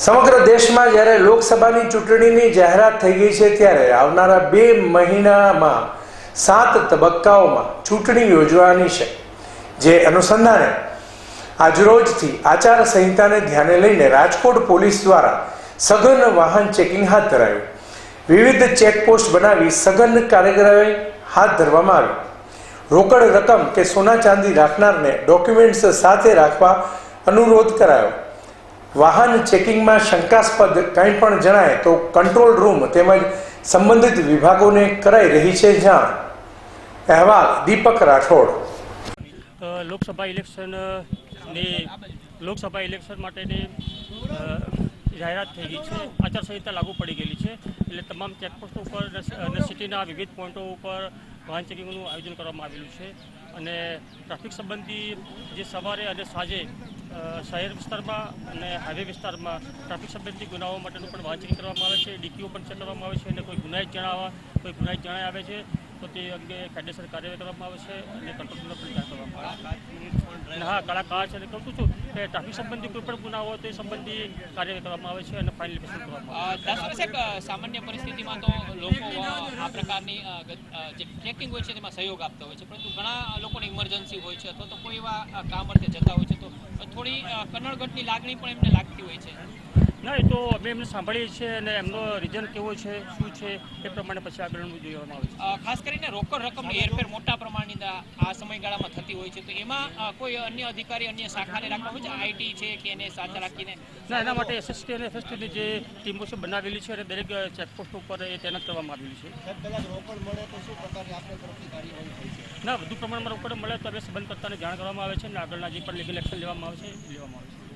સમગ્ર દેશમાં જ્યારે લોકસભાની ચૂંટણીની જાહેરાત થઈ ગઈ છે ત્યારે આવનારા બે મહિનામાં સાત તબક્કાઓમાં ચૂંટણી યોજવાની છે. જે અનુસંધાને આજરોજથી આચાર સંહિતાને ધ્યાને લઈને રાજકોટ પોલીસ દ્વારા સઘન વાહન ચેકિંગ હાથ ધરાયું. વિવિધ ચેકપોસ્ટ બનાવી સઘન કાર્યક્રમે હાથ ધરવામાં આવ્યો રોકડ રકમ કે સોના ચાંદી રાખનારને ડોક્યુમેન્ટ્સ સાથે રાખવા અનુરોધ કરાયો. વાહન ચેકિંગમાં શંકાસ્પદ કંઈ પણ જણાય તો કંટ્રોલ રૂમ તેમજ સંબંધિત વિભાગોને કરાઈ રહી છે જાણ. અહેવાલ દીપક રાઠોડ. લોકસભા ઇલેક્શન ને લોકસભા ઇલેક્શન માટેની જાહેરાત થઈ ગઈ છે. આચારસંહિતા લાગુ પડી ગયેલી છે. એટલે તમામ ચેકપોસ્ટ ઉપર અને સિટીના વિવિધ પોઈન્ટો ઉપર વાહન ચેકિંગનું આયોજન કરવામાં આવેલું છે અને ટ્રાફિક સંબંધી જે સવારે અને સાંજે શહેર વિસ્તારમાં અને હાઈવે વિસ્તારમાં ટ્રાફિક સંબંધી ગુનાઓ માટેનું પણ વાહન કરવામાં આવે છે, ડીકીઓ પણ ચેક કરવામાં આવે છે અને કોઈ ગુનાહિત જણાવવા કોઈ ગુનાહિત જણાય આવે છે, તો તે અંગે કાયદેસર કાર્યવાહી કરવામાં આવે છે અને કંટ્રોલ પણ કરવામાં આવે છે. હા કાળ છે કહું છું? કે ટ્રાફિક સંબંધી કોઈ પણ ગુના હોય તો એ સંબંધી કાર્યવાહી કરવામાં આવે છે અને ફાઇનલ પસંદ કરવામાં આવે સામાન્ય પરિસ્થિતિમાં તો લોકો આ પ્રકારની જે ટ્રેકિંગ હોય છે તેમાં સહયોગ આપતા હોય છે પરંતુ ઘણા લોકોને ઇમરજન્સી હોય છે અથવા તો કોઈ એવા કામ અર્થે જતા હોય છે તો થોડી અ, કનડગતની લાગણી પણ એમને લાગતી હોય છે. ના એ તો અમે એમને સાંભળીએ છીએ અને એમનો રીઝન કેવો છે શું છે એ પ્રમાણે પછી આગળનું જોવામાં આવે છે. ખાસ કરીને રોકડ રકમની હેરફેર મોટા પ્રમાણની આ- આ સમયગાળામાં થતી હોય છે તો એમાં કોઈ અન્ય અધિકારી અન્ય શાખાને રાખવા હોય છે? આઈટી છે કે એને સાથે રાખીને? ના એના માટે એસએસટી અને એફએસટીની જે ટીમો છે બનાવેલી છે અને દરેક ચેકપોસ્ટ ઉપર એ તૈનાત કરવામાં આવેલી છે. ના વધુ પ્રમાણમાં રોકડ મળે તો હવે સંબંધકર્તાને જાણ કરવામાં આવે છે અને આગળના જે પણ લીગલ એક્શન લેવામાં આવે છે લેવામાં આવે છે.